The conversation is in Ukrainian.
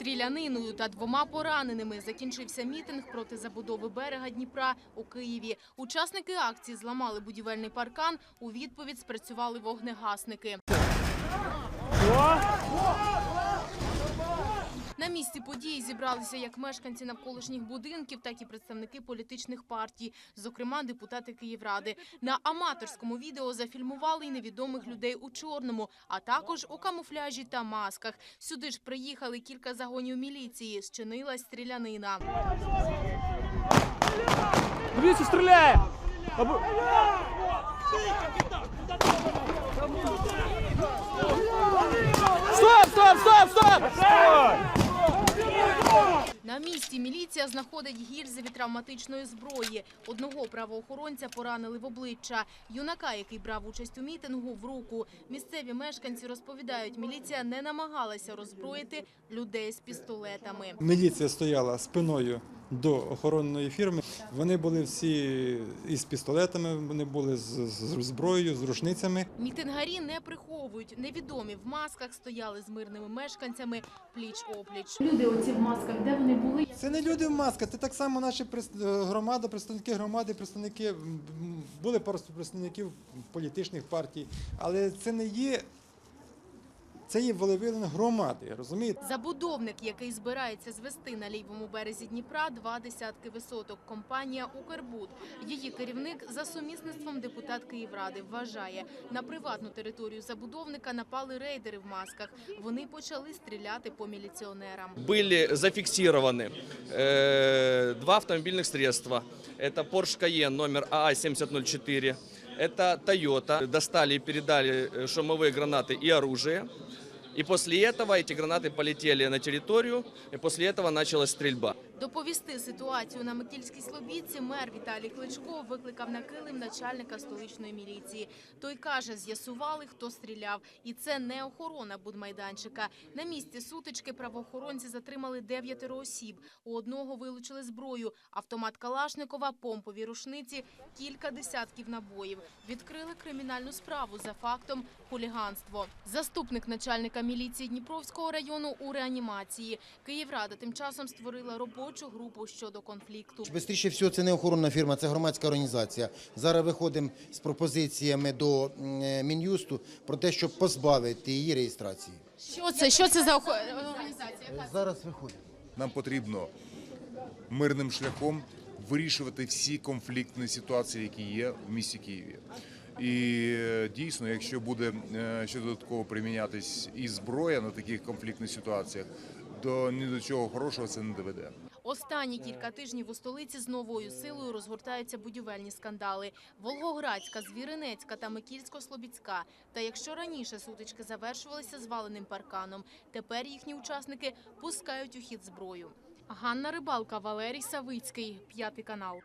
Стріляниною та двома пораненими закінчився мітинг проти забудови берега Дніпра у Києві. Учасники акції зламали будівельний паркан. У відповідь спрацювали вогнегасники. На місці події зібралися як мешканці навколишніх будинків, так і представники політичних партій, зокрема депутати Київради. На аматорському відео зафільмували й невідомих людей у чорному, а також у камуфляжі та масках. Сюди ж приїхали кілька загонів міліції. Зчинилась стрілянина. Дивіться, стріляє! Стоп, стоп, стоп, стоп! На міліція знаходить гільзи від травматичної зброї. Одного правоохоронця поранили в обличчя. Юнака, який брав участь у мітингу, в руку. Місцеві мешканці розповідають, міліція не намагалася роззброїти людей з пістолетами. Міліція стояла спиною до охоронної фірми. Вони були всі із пістолетами, вони були з, з зброєю, з рушницями. Мітингарі не приховують. Невідомі в масках стояли з мирними мешканцями пліч-опліч. Люди оці в масках, де вони були? Це не люди в масках, це так само наші е, громада, представники громади, представники були просто представників політичних партій, але це не є. Це є волевилин громади, розумієте? Забудовник, який збирається звести на лівому березі Дніпра два десятки висоток. Компанія Укрбуд. Її керівник за сумісництвом депутат Київради вважає, на приватну територію забудовника напали рейдери в масках. Вони почали стріляти по міліціонерам. Были зафиксированы э, два автомобильных средства. Это Porsche Cayenne номер АА-7004. Это Toyota. Достали и передали э, шумовые гранаты и оружие. И после этого эти гранаты полетели на территорию, и после этого началась стрельба. Доповісти ситуацію на Микільській Слобідці мер Віталій Кличко викликав на килим начальника столичної міліції. Той каже, з'ясували, хто стріляв. І це не охорона будмайданчика. На місці сутички правоохоронці затримали дев'ятеро осіб. У одного вилучили зброю, автомат Калашникова, помпові рушниці, кілька десятків набоїв. Відкрили кримінальну справу за фактом хуліганство. Заступник начальника міліції Дніпровського району у реанімації. Київрада тим часом створила робочу групу щодо конфлікту. Бистріше всього, це не охоронна фірма, це громадська організація. Зараз виходимо з пропозиціями до е, Мін'юсту про те, щоб позбавити її реєстрації. Що це? Що це за організація? Зараз виходимо. Нам потрібно мирним шляхом вирішувати всі конфліктні ситуації, які є в місті Києві. І е, дійсно, якщо буде е, ще додатково примінятись і зброя на таких конфліктних ситуаціях, то ні до чого хорошого це не доведе. Останні кілька тижнів у столиці з новою силою розгортаються будівельні скандали. Волгоградська, Звіринецька та Микільсько-Слобідська. Та якщо раніше сутички завершувалися зваленим парканом, тепер їхні учасники пускають у хід зброю. Ганна Рибалка, Валерій Савицький, п'ятий канал.